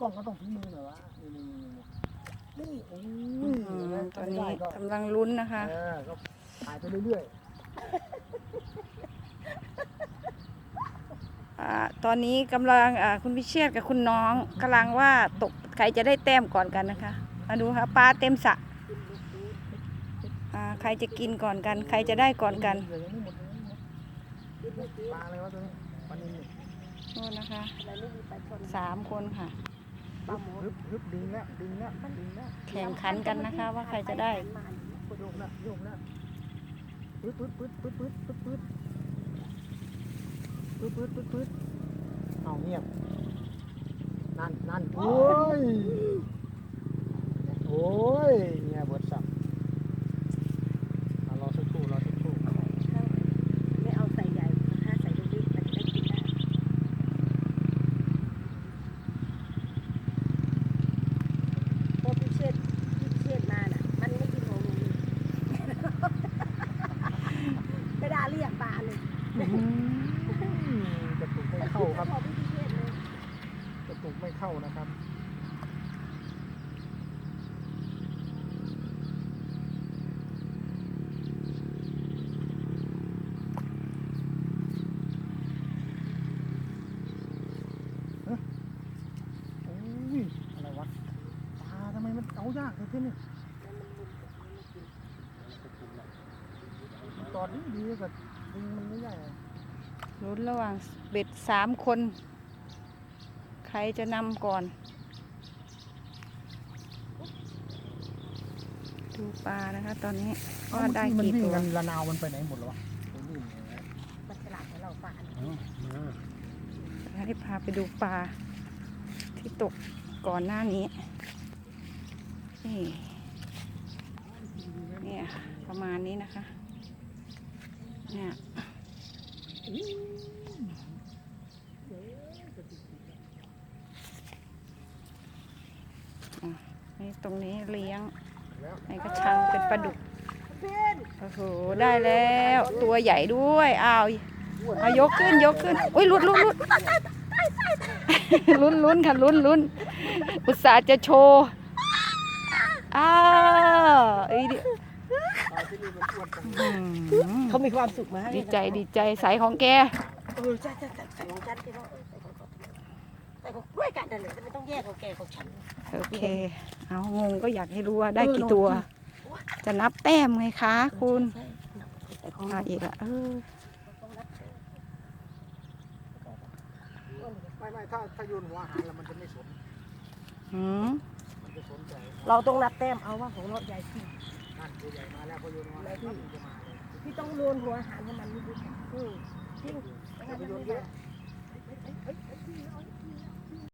กล้องก็ต้องฝีมือหน่อยวะนี่นี่นี่นี่โอ้ยอืมตอนนี้ได้ก็กำลังลุ้นนะคะเออก็ถ่ายไปเรื่อยอ่าตอนนี้กำลังอ่าคุณพิเชษกับคุณน้องกำลังว่าตกใครจะได้แต้มก่อนกันนะคะมาดูค่ะปลาเต็มสระอ่าใครจะกินก่อนกัน ใครจะได้ก่อนกันเดี๋ยวยังไม่หมดยังไม่หมดปลาอะไรวะตัวนี้ปลานิลนี่โน่นนะคะสามคนค่ะ ฮึบฮึบดึงแล้วดึงแล้วดึงแล้วแข่งขันกันนะคะ ว่าใครจะได้โยกแล้วโยกแล้วปึ๊ดปึ๊ดปึ๊ดปึ๊ดปึ๊ดปึ๊ดปึ๊ดปึ๊ดปึ๊ดปึ๊ดปึ๊ดเอาเงียบนั่นนั่นโอ้ย จะตุกไม่เข้าครับจะตุกไม่เข้านะครับเอายากเลยที่นี่ตอนนี้ดีกับ มันไม่ใหญ่อะลุ้นระหว่างเบ็ดสามคน ใครจะนำก่อน ดูปลานะคะตอนนี้ว่าได้เมื่อกี่มันวิ่ตังวกันละนาวมันไปไหนหมดแล้ววะไปวิ่งอย่างเงี้ยมันฉลาดกว่าเราปลาเนี่ยเอามาให้พาไปดูปลาที่ตกก่อนหน้านี้ นี่เนี่ยประมาณนี้นะคะ เนี่ยนี่ตรงนี้เลี้ยงในกระชังเป็นปลาดุก โอ้โห ได้แล้ว ตัวใหญ่ด้วยอ้าวเอายกขึ้นยกขึ้น อุ้ยลุ้นลุ้นลุ้นลุ้นลุ้นค่ะลุ้นลุ้นอุตส่าห์จะโชว์ อ้าวเอ้ยดิอืม เขามีความสุขมาให้ดีใจดีใจสายของแกเออใช่ใช่ใส่ใส่ของฉันที่ว่าเออใส่ของเขาใส่ของด้วยกันนั่นแหละแต่ไม่ต้องแยกของแกของฉันโอเคเอางงก็อยากให้รู้ว่าได้กี่ตัว จะนับแต้มไงคะคุณใช่แต่ของมาอีกละเออไม่ไม่ถ้าถ้าโยนหัวอาหารแล้วมันจะไม่สนหืมมันจะสนใจเราต้องนับแต้มเอาว่าของเราใหญ่จ แล้วพี่พี่ต้องโยนหัวอาหารให้มันนิดนึงพี่พี่โยนเยอะ